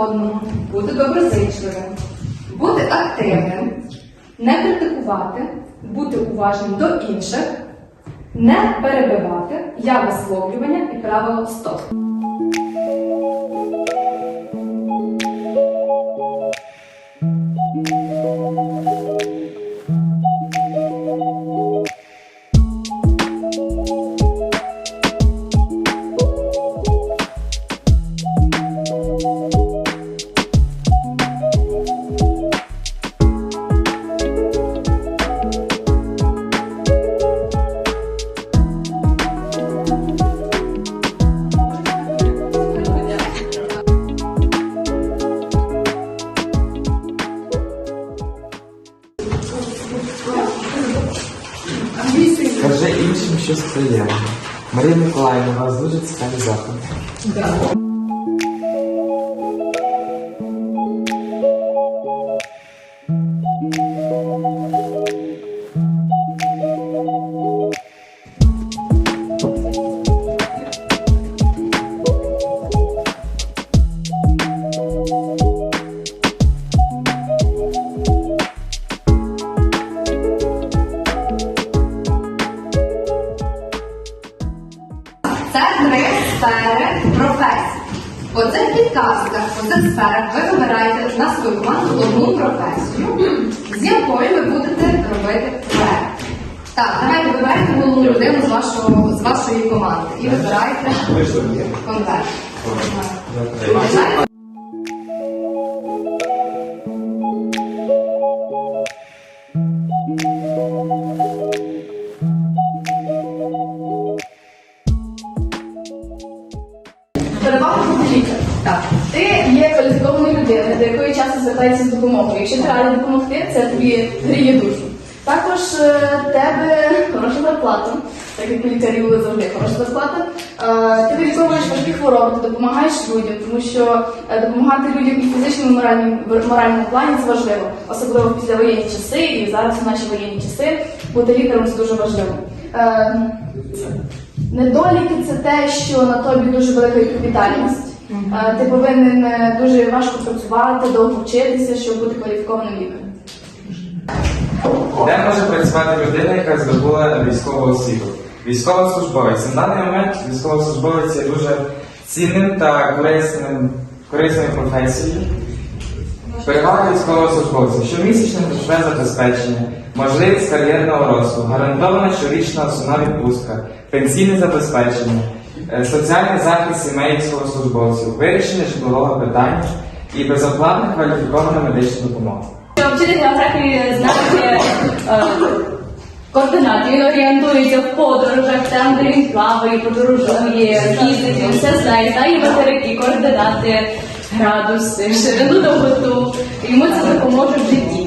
одному, бути доброзичливим, бути активним, не критикувати, бути уважним до інших, не перебивати, я висловлювання і правило стоп. Скажи іншим що приємне. Марія Миколаївна, вас дуже цікаві заходи. Сфери професій. Оце підказка, оце сфера. ви вибираєте на свою команду одну професію, з якою ви будете робити проект. Так, давайте вибирайте головну людину з, вашого, з вашої команди і вибирайте конверт. Перевага. Так. Ти є кваліфікованою людиною, до якої часто звертається з допомогою. Якщо ти реально допомогти, це тобі гріє душу. Також е, в тебе хороша зарплата, так як лікарів завжди хороша зарплата. Е, Ти виліковуєш важкі хвороби, ти допомагаєш людям, тому що е, допомагати людям і в фізичному і моральному, моральному плані це важливо, особливо в післявоєнні часи, і зараз у наші воєнні часи бути лікарем це дуже важливо. Недоліки це те, що на тобі дуже велика відповідальність. Е, Ти повинен е, дуже важко працювати, довго вчитися, щоб бути кваліфікованим лікарем. Де може працювати людина, яка здобула військову освіту? Військовослужбовець. На даний момент військовослужбовець є дуже цінним та корисним, корисною професією. Перевага військовослужбовця, щомісячне грошове забезпечення, можливість кар'єрного росту, гарантована щорічна основна відпустка, пенсійне забезпечення, е, соціальний захист сімей військовослужбовців, вирішення житлового питання і безоплатна кваліфікована медична допомога. Вчитель географії знає е, координати, він орієнтується в подорожах, там, де він плаває, подорожує, їздить, він все знає, знає материки, координати, градуси, ширину довготу. Йому це допоможе в житті.